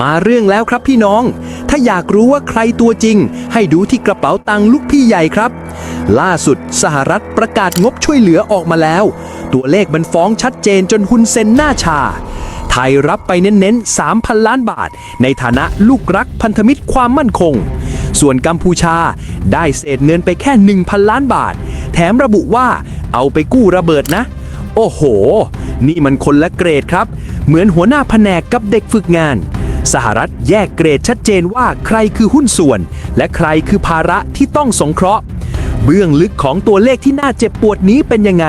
มาเรื่องแล้วครับพี่น้อง ถ้าอยากรู้ว่าใครตัวจริง ให้ดูที่กระเป๋าตังค์ลูกพี่ใหญ่ครับ ล่าสุดสหรัฐประกาศงบช่วยเหลือออกมาแล้ว ตัวเลขมันฟ้องชัดเจนจนฮุนเซนหน้าชา ไทยรับไปเน้นๆ 3,000 ล้านบาท ในฐานะลูกรักพันธมิตรความมั่นคง ส่วนกัมพูชาได้เศษเงินไปแค่ 1,000 ล้านบาท แถมระบุว่าเอาไปกู้ระเบิดนะ โอ้โห นี่มันคนละเกรดครับ เหมือนหัวหน้าแผนกกับเด็กฝึกงาน สหรัฐแยกเกรดชัดเจนว่าใครคือหุ้นส่วน และใครคือภาระที่ต้องสงเคราะห์ เบื้องลึกของตัวเลขที่น่าเจ็บปวดนี้เป็นยังไง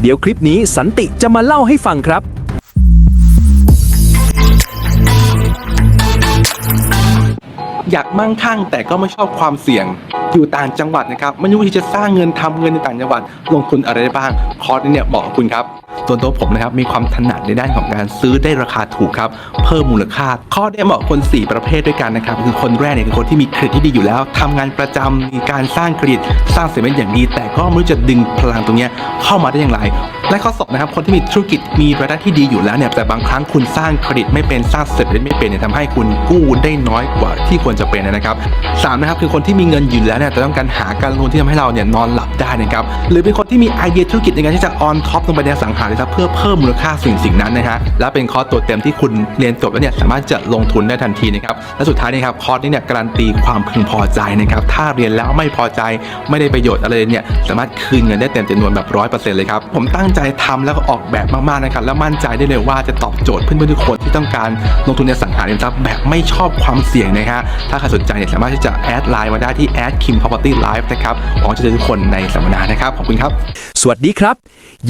เดี๋ยวคลิปนี้สันติจะมาเล่าให้ฟังครับอยากมั่งคั่งแต่ก็ไม่ชอบความเสี่ยง อยู่ต่างจังหวัดนะครับไม่รู้ที่จะสร้างเงินทำเงินในต่างจังหวัด ลงทุนอะไรได้บ้าง คอร์สนี้เนี่ยบอกกับคุณครับส่วนตัวผมนะครับมีความถนัดในด้านของการซื้อได้ราคาถูกครับ เพิ่มมูลค่า ข้อได้เหมาะคน 4 ประเภทด้วยกันนะครับคือคนแรกเนี่ยคือคนที่มีเครดิตที่ดีอยู่แล้วทำงานประจำมีการสร้างเครดิตสร้างเสร็จเป็นอย่างดี แต่ก็ไม่รู้จะดึงพลังตรงเนี้ยเข้ามาได้อย่างไร และข้อสองนะครับคนที่มีธุรกิจมีรายได้ที่ดีอยู่แล้วเนี่ยแต่บางครั้งคุณสร้างเครดิตไม่เป็นสร้างเสร็จไม่เป็นเนี่ยทำให้คุณกู้ได้น้อยกว่าที่ควรจะเป็นนะครับสามนะครับคือคนที่มีเงินอยู่แล้วเนี่ยแต่ต้องการหาการลงทุนที่ทำให้เราเนี่ยนอนหลับได้นะครับหรือเป็นคนที่มีไอเดียธุรกิจในการที่จะออนท็อปลงไปในสังหาริมทรัพย์เพื่อเพิ่มมูลค่าสิ่งสิ่งนั้นนะฮะและเป็นคอร์สตัวเต็มที่คุณเรียนจบแล้วเนี่ยสามารถจะลงทุนได้ทันทีนะครับและสุดท้ายนี่ครับคอร์สนี้เนี่ยการันตีความพึงพอใจนะครับถ้าเรียนแล้วไม่พอใจไม่ได้ประโยชน์อะไรเนี่ยสามารถคืนเงินได้เต็มจำนวนแบบร้อยเปอร์เซ็นต์เลยครับผมตั้งใจทำแล้วก็ออกแบบมากๆนะครับแล้วมั่นใจได้เลยว่าจะตอบโจทย์เพื่อนๆทุกคนที่ต้องการลงทุนในสังหาริมทรัพย์แบบไม่ชอบความเสี่ยงนะฮะถ้าใครสนใจเนี่ยสามารถที่จะแอดไลน์มาได้ที่ a d kim property live นะครับหวังจะเจอทุกคนในสัมมนานะครับขอบคุณครับ สวัสดีครับ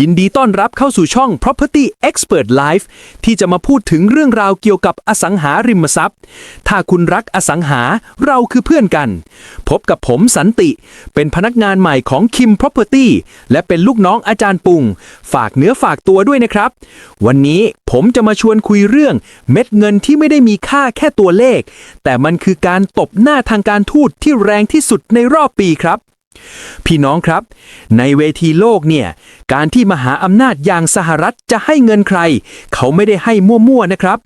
ยินดีต้อนรับเข้าสู่ช่อง Property Expert Life ที่จะมาพูดถึงเรื่องราวเกี่ยวกับอสังหาริมทรัพย์ ถ้าคุณรักอสังหาเราคือเพื่อนกัน พบกับผมสันติ เป็นพนักงานใหม่ของ Kim Property และเป็นลูกน้องอาจารย์ปุง ฝากเนื้อฝากตัวด้วยนะครับ วันนี้ผมจะมาชวนคุยเรื่อง เม็ดเงินที่ไม่ได้มีค่าแค่ตัวเลข แต่มันคือการตบหน้าทางการทูตที่แรงที่สุดในรอบปีครับ พี่น้องครับ ในเวทีโลกเนี่ย การที่มหาอำนาจอย่างสหรัฐจะให้เงินใคร เขาไม่ได้ให้มั่วๆนะครับ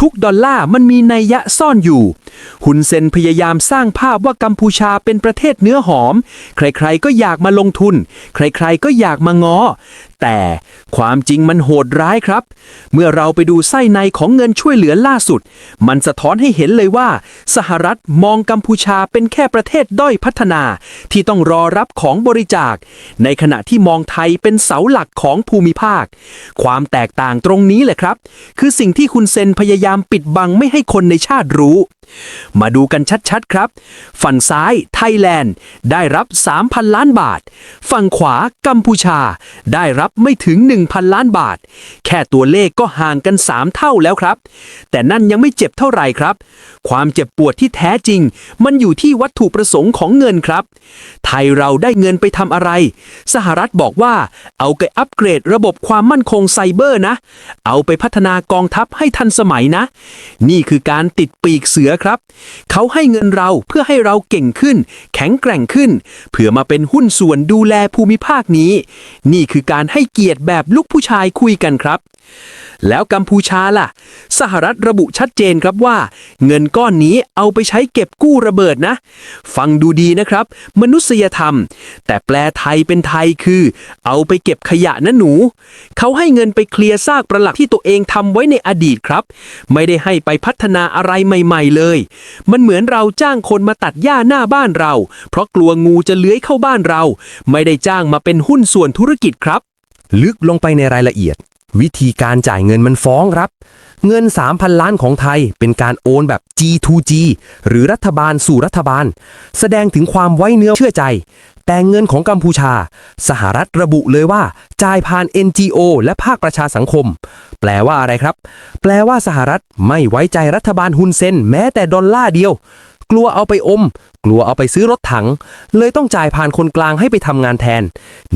ทุกดอลลาร์มันมีนัยยะซ่อนอยู่ฮุนเซนพยายามสร้างภาพว่ากัมพูชาเป็นประเทศเนื้อหอม ใครๆก็อยากมาลงทุน ใครๆก็อยากมางอ แต่ความจริงมันโหดร้ายครับ เมื่อเราไปดูไส้ในของเงินช่วยเหลือล่าสุด มันสะท้อนให้เห็นเลยว่า สหรัฐมองกัมพูชาเป็นแค่ประเทศด้อยพัฒนา ที่ต้องรอรับของบริจาค ในขณะที่มองไทยเป็นเสาหลักของภูมิภาค ความแตกต่างตรงนี้แหละครับ คือสิ่งที่คุณเซนพยายามปิดบังไม่ให้คนในชาติรู้มาดูกันชัดๆครับ ฝั่งซ้ายไทยแลนด์ได้รับ 3,000 ล้านบาท ฝั่งขวากัมพูชา ได้รับไม่ถึง 1,000 ล้านบาท แค่ตัวเลขก็ห่างกัน 3 เท่าแล้วครับ แต่นั่นยังไม่เจ็บเท่าไหร่ครับ ความเจ็บปวดที่แท้จริง มันอยู่ที่วัตถุประสงค์ของเงินครับ ไทยเราได้เงินไปทำอะไร สหรัฐบอกว่าเอาไปอัปเกรดระบบความมั่นคงไซเบอร์นะ เอาไปพัฒนากองทัพให้ทันสมัยนะ นี่คือการติดปีกเสือครับ เขาให้เงินเราเพื่อให้เราเก่งขึ้น แข็งแกร่งขึ้น เพื่อมาเป็นหุ้นส่วนดูแลภูมิภาคนี้ นี่คือการให้เกียรติแบบลูกผู้ชายคุยกันครับ แล้วกัมพูชาล่ะ สหรัฐระบุชัดเจนครับว่า เงินก้อนนี้เอาไปใช้เก็บกู้ระเบิดนะ ฟังดูดีนะครับ มนุษยธรรม แต่แปลไทยเป็นไทยคือ เอาไปเก็บขยะนะหนู เขาให้เงินไปเคลียร์ซากประหลักที่ตัวเองทำไว้ในอดีตครับ ไม่ได้ให้ไปพัฒนาอะไรใหม่ ๆ เลย มันเหมือนเราจ้างคนมาตัดหญ้าหน้าบ้านเรา เพราะกลัวงูจะเลื้อยเข้าบ้านเรา ไม่ได้จ้างมาเป็นหุ้นส่วนธุรกิจครับ ลึกลงไปในรายละเอียด วิธีการจ่ายเงินมันฟ้องครับ เงิน 3,000 ล้านของไทยเป็นการโอนแบบ G2G หรือรัฐบาลสู่รัฐบาล แสดงถึงความไว้เนื้อเชื่อใจ แต่เงินของกัมพูชา สหรัฐระบุเลยว่า จ่ายผ่าน NGO และภาคประชาสังคม แปลว่าอะไรครับ แปลว่าสหรัฐไม่ไว้ใจรัฐบาลฮุนเซนแม้แต่ดอลลาร์เดียว ลัวเอาไปอม กลัวเอาไปซื้อรถถัง เลยต้องจ่ายผ่านคนกลางให้ไปทำงานแทน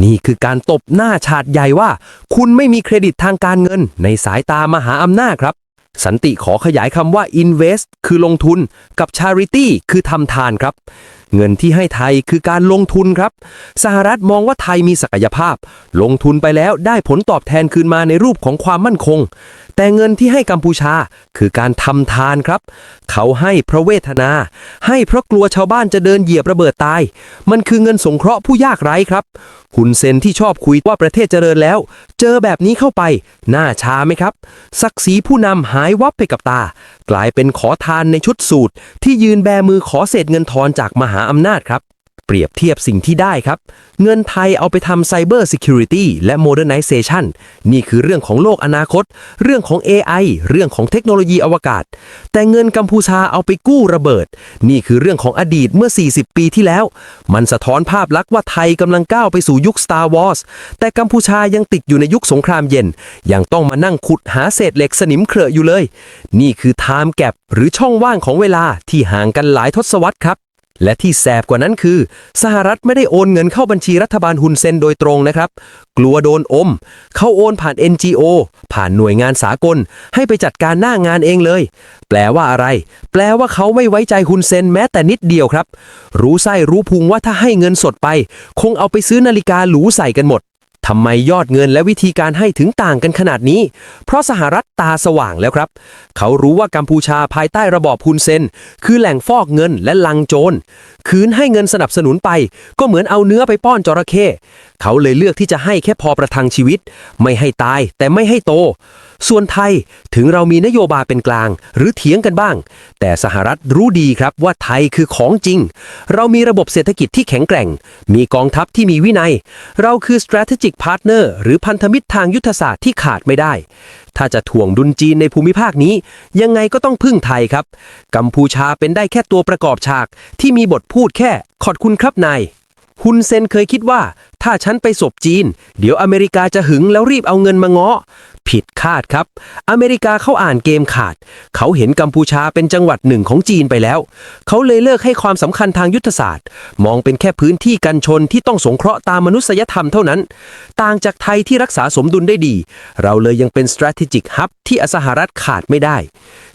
นี่คือการตบหน้าชาดใหญ่ว่า คุณไม่มีเครดิตทางการเงิน ในสายตามหาอำนาจครับ สันติขอขยายคำว่า invest คือลงทุน กับ charity คือทำทานครับ เงินที่ให้ไทยคือการลงทุนครับ สหรัฐมองว่าไทยมีศักยภาพ ลงทุนไปแล้วได้ผลตอบแทนคืนมาในรูปของความมั่นคง แต่เงินที่ให้กัมพูชาคือการทำทานครับ เขาให้เพราะเวทนา ให้เพราะกลัวชาวบ้านจะเดินเหยียบระเบิดตาย มันคือเงินสงเคราะห์ผู้ยากไร้ครับหุนเซนที่ชอบคุยว่าประเทศเจริญแล้ว เจอแบบนี้เข้าไปหน้าชาไหมครับ ศักดิ์ศรีผู้นำหายวับไปกับตา กลายเป็นขอทานในชุดสูตรที่ยืนแบมือขอเศษเงินทอนจากมหาาอำนาจครับ เปรียบเทียบสิ่งที่ได้ครับ เงินไทยเอาไปทำ Cyber Security และ Modernization นี่คือเรื่องของโลกอนาคต เรื่องของ AI เรื่องของเทคโนโลยีอวกาศ แต่เงินกัมพูชาเอาไปกู้ระเบิด นี่คือเรื่องของอดีตเมื่อ 40 ปีที่แล้ว มันสะท้อนภาพลักษณ์ว่าไทยกำลังก้าวไปสู่ยุค Star Wars แต่กัมพูชายังติดอยู่ในยุคสงครามเย็น ยังต้องมานั่งขุดหาเศษเหล็กสนิมเครอะอยู่เลย นี่คือ Time Gap หรือช่องว่างของเวลาที่ห่างกันหลายทศวรรษครับ และที่แสบกว่านั้นคือ สหรัฐไม่ได้โอนเงินเข้าบัญชีรัฐบาลฮุนเซนโดยตรงนะครับ กลัวโดนอม เขาโอนผ่าน NGO ผ่านหน่วยงานสากล ให้ไปจัดการหน้างานเองเลย แปลว่าอะไร แปลว่าเขาไม่ไว้ใจฮุนเซนแม้แต่นิดเดียวครับ รู้ไส้รู้พุงว่าถ้าให้เงินสดไป คงเอาไปซื้อนาฬิกาหรูใส่กันหมด ทำไมยอดเงินและวิธีการให้ถึงต่างกันขนาดนี้ เพราะสหรัฐตาสว่างแล้วครับ เขารู้ว่ากัมพูชาภายใต้ระบอบฮุนเซน คือแหล่งฟอกเงินและลังโจร คืนให้เงินสนับสนุนไป ก็เหมือนเอาเนื้อไปป้อนจระเข้ เขาเลยเลือกที่จะให้แค่พอประทังชีวิต ไม่ให้ตายแต่ไม่ให้โต ส่วนไทยถึงเรามีนโยบายเป็นกลาง หรือเถียงกันบ้าง แต่สหรัฐรู้ดีครับว่าไทยคือของจริง เรามีระบบเศรษฐกิจที่แข็งแกร่ง มีกองทัพที่มีวินัย เราคือ strategic พาร์ทเนอร์หรือพันธมิตรทางยุทธศาสตร์ที่ขาดไม่ได้ ถ้าจะถ่วงดุลจีนในภูมิภาคนี้ ยังไงก็ต้องพึ่งไทยครับ กัมพูชาเป็นได้แค่ตัวประกอบฉาก ที่มีบทพูดแค่ขอบคุณครับนายฮุนเซนเคยคิดว่า ถ้าฉันไปศบจีน เดี๋ยวอเมริกาจะหึงแล้วรีบเอาเงินมาง้อ ผิดคาดครับ อเมริกาเขาอ่านเกมขาด เขาเห็นกัมพูชาเป็นจังหวัดหนึ่งของจีนไปแล้ว เขาเลยเลิกให้ความสำคัญทางยุทธศาสตร์ มองเป็นแค่พื้นที่กันชนที่ต้องสงเคราะห์ตามมนุษยธรรมเท่านั้น ต่างจากไทยที่รักษาสมดุลได้ดี เราเลยยังเป็น strategic hub ที่อสหรัฐขาดไม่ได้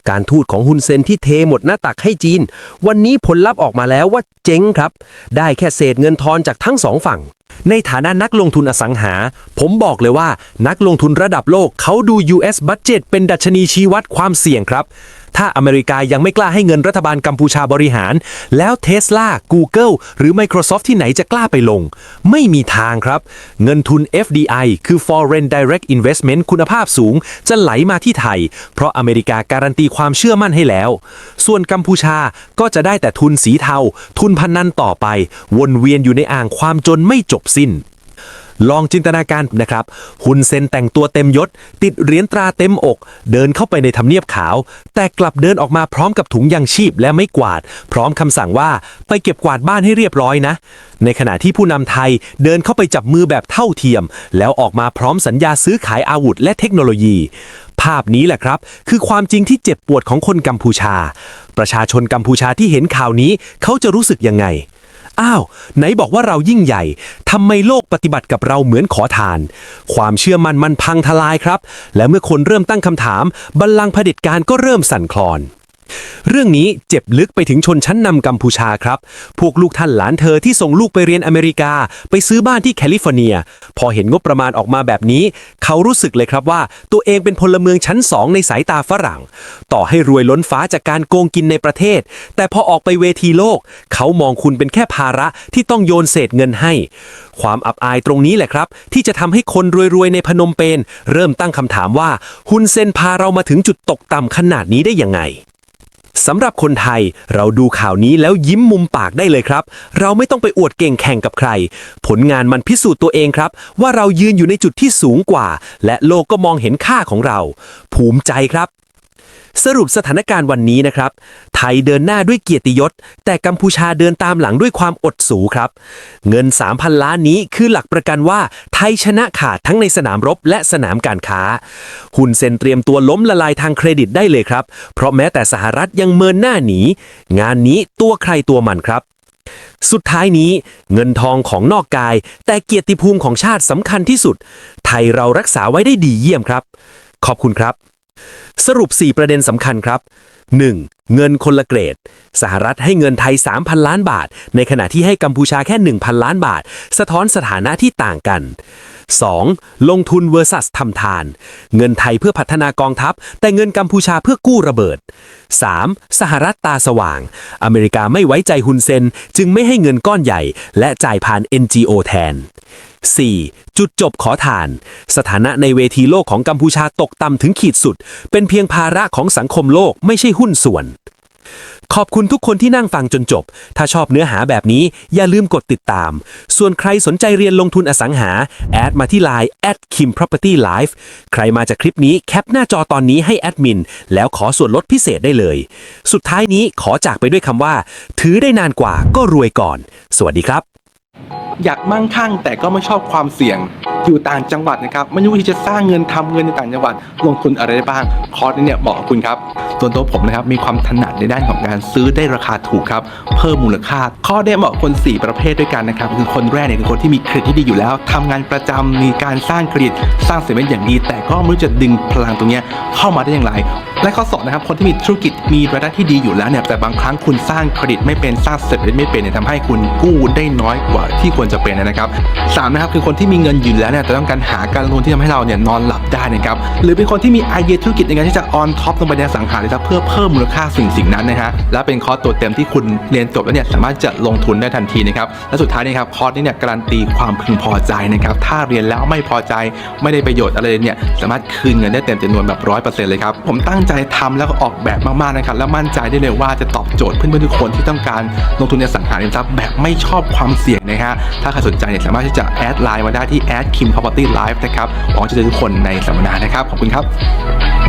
การทูตของฮุนเซนที่เทหมดหน้าตักให้จีน วันนี้ผลลัพธ์ออกมาแล้วว่าเจ๊งครับ ได้แค่เศษเงินทอนจากทั้งสองฝั่ง ในฐานะนักลงทุนอสังหา ผมบอกเลยว่านักลงทุนระดับโลกเขาดู US Budget เป็นดัชนีชี้วัดความเสี่ยงครับ ถ้าอเมริกายังไม่กล้าให้เงินรัฐบาลกัมพูชาบริหาร แล้ว Tesla Google หรือ Microsoft ที่ไหนจะกล้าไปลง ไม่มีทางครับ เงินทุน FDI คือ Foreign Direct Investment คุณภาพสูง จะไหลมาที่ไทย เพราะอเมริกาการันตีความเชื่อมั่นให้แล้ว ส่วนกัมพูชาก็จะได้แต่ทุนสีเทา ทุนพันนันต่อไป วนเวียนอยู่ในอ่างความจนไม่จบสิ้น ลองจินตนาการนะครับฮุนเซนแต่งตัวเต็มยศ ติดเหรียญตราเต็มอก เดินเข้าไปในทำเนียบขาว แต่กลับเดินออกมาพร้อมกับถุงยางชีพและไม่กวาด พร้อมคำสั่งว่าไปเก็บกวาดบ้านให้เรียบร้อยนะ ในขณะที่ผู้นำไทยเดินเข้าไปจับมือแบบเท่าเทียม แล้วออกมาพร้อมสัญญาซื้อขายอาวุธและเทคโนโลยี ภาพนี้แหละครับ คือความจริงที่เจ็บปวดของคนกัมพูชา ประชาชนกัมพูชาที่เห็นข่าวนี้เขาจะรู้สึกยังไง อ้าว ไหนบอกว่าเรายิ่งใหญ่ทำไมโลกปฏิบัติกับเราเหมือนขอทาน ความเชื่อมันมันพังทลายครับ และเมื่อคนเริ่มตั้งคำถาม บัลลังก์เผด็จการก็เริ่มสั่นคลอน เรื่องนี้เจ็บลึกไปถึงชนชั้นนำกัมพูชาครับ พวกลูกท่านหลานเธอที่ส่งลูกไปเรียนอเมริกา ไปซื้อบ้านที่แคลิฟอร์เนีย พอเห็นงบประมาณออกมาแบบนี้ เขารู้สึกเลยครับว่า ตัวเองเป็นพลเมืองชั้นสองในสายตาฝรั่ง ต่อให้รวยล้นฟ้าจากการโกงกินในประเทศ แต่พอออกไปเวทีโลก เขามองคุณเป็นแค่ภาระที่ต้องโยนเศษเงินให้ ความอับอายตรงนี้แหละครับ ที่จะทำให้คนรวยๆในพนมเปญเริ่มตั้งคำถามว่าฮุนเซนพาเรามาถึงจุดตกต่ำขนาดนี้ได้ยังไง สำหรับคนไทยเราดูข่าวนี้แล้วยิ้มมุมปากได้เลยครับ เราไม่ต้องไปอวดเก่งแข่งกับใคร ผลงานมันพิสูจน์ตัวเองครับ ว่าเรายืนอยู่ในจุดที่สูงกว่า และโลกก็มองเห็นค่าของเรา ภูมิใจครับ สรุปสถานการณ์วันนี้นะครับ ไทยเดินหน้าด้วยเกียรติยศ แต่กัมพูชาเดินตามหลังด้วยความอดสูครับ เงิน 3,000 ล้านนี้คือหลักประกันว่าไทยชนะขาดทั้งในสนามรบและสนามการค้า หุนเซนเตรียมตัวล้มละลายทางเครดิตได้เลยครับ เพราะแม้แต่สหรัฐยังเมินหน้าหนี งานนี้ตัวใครตัวมันครับสุดท้ายนี้เงินทองของนอกกาย แต่เกียรติภูมิของชาติสำคัญที่สุด ไทยเรารักษาไว้ได้ดีเยี่ยมครับ ขอบคุณครับ สรุป 4 ประเด็นสำคัญครับ 1. เงินคนละเกรด สหรัฐให้เงินไทย 3,000 ล้านบาท ในขณะที่ให้กัมพูชาแค่ 1,000 ล้านบาท สะท้อนสถานะที่ต่างกัน 2. ลงทุน versus ทำทาน เงินไทยเพื่อพัฒนากองทัพ แต่เงินกัมพูชาเพื่อกู้ระเบิด 3. สหรัฐตาสว่าง อเมริกาไม่ไว้ใจฮุนเซน จึงไม่ให้เงินก้อนใหญ่ และจ่ายผ่าน NGO แทน 4. จุดจบขอทาน สถานะในเวทีโลกของกัมพูชาตกต่ำถึงขีดสุด เป็นเพียงภาระของสังคมโลกไม่ใช่หุ้นส่วน ขอบคุณทุกคนที่นั่งฟังจนจบ ถ้าชอบเนื้อหาแบบนี้อย่าลืมกดติดตาม ส่วนใครสนใจเรียนลงทุนอสังหา แอดมาที่ Line at kim property life ใครมาจากคลิปนี้แคปหน้าจอตอนนี้ให้แอดมิน แล้วขอส่วนลดพิเศษได้เลย สุดท้ายนี้ขอจากไปด้วยคำว่า ถือได้นานกว่าก็รวยก่อน สวัสดีครับ อยากมั่งคั่งแต่ก็ไม่ชอบความเสี่ยงอยู่ต่างจังหวัดนะครับไม่รู้วิธีจะสร้างเงินทำเงินในต่างจังหวัด ลงทุนอะไรได้บ้าง คอร์สนี้เนี่ยเหมาะกับคุณครับส่วนตัวผมนะครับมีความถนัดในด้านของการซื้อได้ราคาถูกครับเพิ่มมูลค่า ข้อได้เหมาะกับคน 4 ประเภทด้วยกันนะครับคือคนแรกเนี่ยคือคนที่มีเครดิตที่ดีอยู่แล้วทำงานประจำมีการสร้างเครดิตสร้างเสร็จเป็นอย่างดี แต่ก็ไม่รู้จะดึงพลังตรงเนี้ยเข้ามาได้อย่างไรและข้อสองนะครับคนที่มีธุรกิจมีรายได้ที่ดีอยู่แล้วเนี่ยแต่บางครั้งคุณสร้างเครดิตไม่เป็นสร้างเสร็จไม่เป็นเนี่ยทำให้คุณกู้ได้น้อยกว่าที่ควรจะเป็นนะครับสามนะครับคือคนที่มีเงินอยู่แล้วเนี่ยแต่ต้องการหาการลงทุนที่ทำให้เราเนี่ยนอนหลับได้นะครับหรือเป็นคนที่มีไอเดียธุรกิจในการที่จะออนท็อปลงไปในสังหาริมทรัพย์เพื่อเพิ่มมูลค่าสิ่งสิ่งนั้นนะฮะและเป็นคอร์สตัวเต็มที่คุณเรียนจบแล้วเนี่ยสามารถจะลงทุนได้ทันทีนะครับและสุดท้ายนี่ครับคอร์สนี้เนี่ยการันตีความพึงพอใจนะครับถ้าเรียนแล้วไม่พอใจไม่ได้ประโยชน์อะไรเนี่ยสามารถคืนเงินได้เต็มจำนวนแบบร้อยเปอร์เซ็นต์เลยครับผมตั้งใจทำแล้วก็ออกแบบมากๆนะครับและมั่นใจได้เลยว่าจะตอบโจทย์เพื่อนๆทุกคนที่ต้องการลงทุนในสังหาริมทรัพย์แบบไม่ชอบความเสี่ยงนะฮะถ้าใครสนใจเนี่ยสามารถที่จะแอดไลน์มาได้ที่ add kim property live นะครับหวังจะเจอทุกคนในสัมมนานะครับ ขอบคุณครับ